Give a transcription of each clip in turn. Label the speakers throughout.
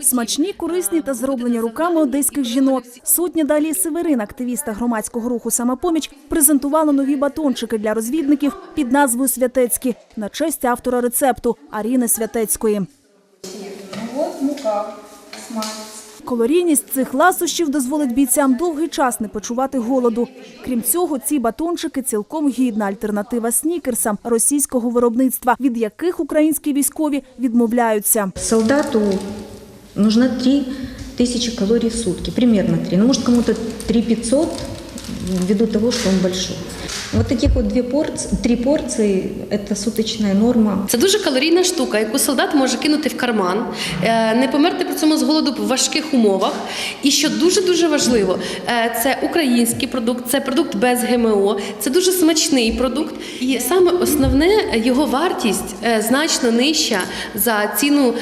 Speaker 1: Смачні, корисні та зроблені руками одеських жінок. Сотня далі Северин, активіста громадського руху «Самопоміч», презентувала нові батончики для розвідників під назвою «Святецькі» на честь автора рецепту Аріни Святецької.
Speaker 2: Вот мука, смаль.
Speaker 1: Калорійність цих ласощів дозволить бійцям довгий час не почувати голоду. Крім цього, ці батончики цілком гідна альтернатива снікерсам російського виробництва, від яких українські військові відмовляються.
Speaker 3: Солдату нужно 3 тысячи калорий в сутки, примерно 3. Ну, может, кому-то 3 500 ввиду того, что он большой. Вот таких вот две порции, три порции – это суточная норма.
Speaker 4: Це дуже калорійна штука, яку солдат може кинути в карман, е, не померти при цьому з голоду в важких умовах. І що дуже дуже важливо, е, це український продукт, це продукт без ГМО, це дуже смачний продукт. І саме основне його вартість е, значно нижча за ціну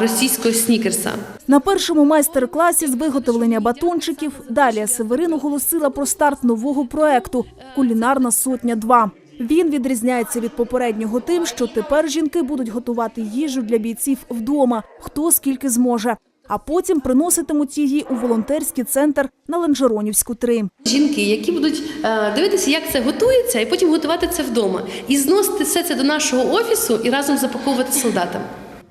Speaker 4: російського снікерса.
Speaker 1: На першому майстер-класі з виготовлення батончиків Далія Северин оголосила про старт нового проекту Кулінарна сотня 2 Він відрізняється від попереднього тим, що тепер жінки будуть готувати їжу для бійців вдома, хто скільки зможе. А потім приноситимуть її у волонтерський центр на Ланжеронівську 3.
Speaker 4: Жінки, які будуть е, дивитися, як це готується, і потім готувати це вдома, і зносити все це до нашого офісу і разом запаковувати солдатам.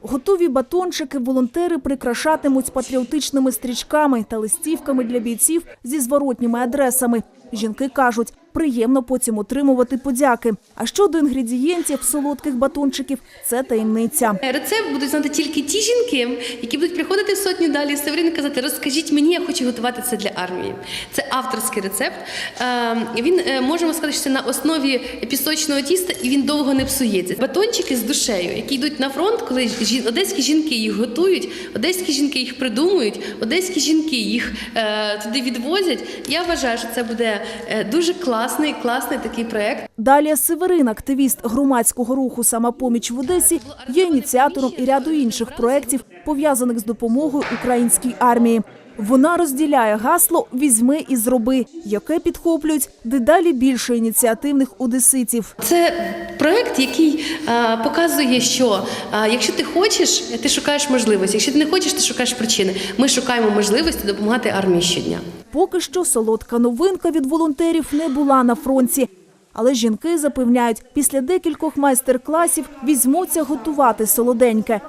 Speaker 1: Готові батончики волонтери прикрашатимуть патріотичними стрічками та листівками для бійців зі зворотніми адресами. Жінки кажуть, приємно потім отримувати подяки. А щодо інгредієнтів солодких батончиків, це таємниця.
Speaker 4: Рецепт будуть знати тільки ті жінки, які будуть приходити в сотню далі Северин казати, розкажіть мені, я хочу готувати це для армії. Це авторський рецепт. Е, Він е, можемо сказати, що це на основі пісочного тіста, і він довго не псується. Батончики з душею, які йдуть на фронт, коли одеські жінки їх готують, одеські жінки їх придумують, одеські жінки їх е, туди відвозять. Я вважаю, що це буде е, дуже класний, класний такий проект.
Speaker 1: Далі Северин, активіст громадського руху «Самопоміч» в Одесі, є ініціатором і ряду інших проєктів, пов'язаних з допомогою українській армії. Вона розділяє гасло «Візьми і зроби», яке підхоплюють дедалі більше ініціативних одеситів.
Speaker 4: Це проект, який е, показує, що е, якщо ти хочеш, ти шукаєш можливості. Якщо ти не хочеш, ти шукаєш причини. Ми шукаємо можливості допомагати армії щодня.
Speaker 1: Поки що солодка новинка від волонтерів не була на фронті. Але жінки запевняють, після декількох майстер-класів візьмуться готувати солоденьке.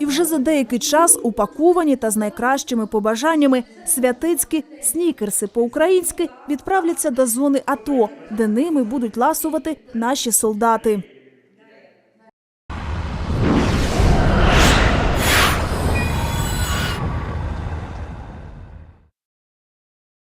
Speaker 1: І вже за деякий час упаковані та з найкращими побажаннями святицькі снікерси по-українськи відправляться до зони АТО, де ними будуть ласувати наші солдати.